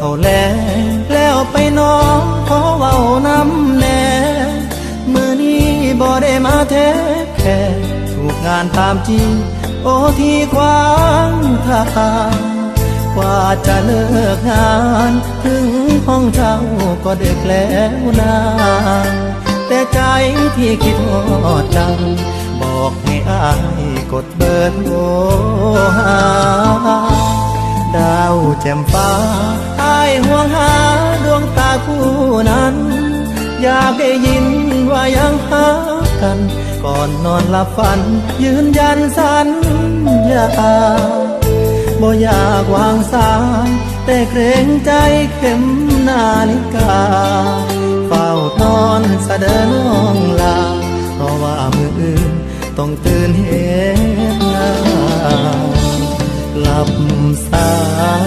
เขาแลแล้วไปน้องขอเว้าน้ำแน่มือนี้บ่ได้มาแท้แค่ถูกงานตามจีโอที่ควางทางกว่าจะเลิกงานถึงห้องเช่าก็ดึกแล้วนานแต่ใจที่คิดฮอดจัง บอกให้อายกดเบอร์โทรหาดา แจ่มฟ้าอายห่วงหาดวงตาคู่นั้น อยากได้ยินว่ายังหากัน ก่อนนอนหลับฝัน ยืนยันสัญญาบ่อยากวางสายแต่เกรงใจเข็มนาฬิกา เฝ้านอนสะเดินน้องลา เพราะว่ามืออื่นต้องตื่นเห็นงานหลับสาย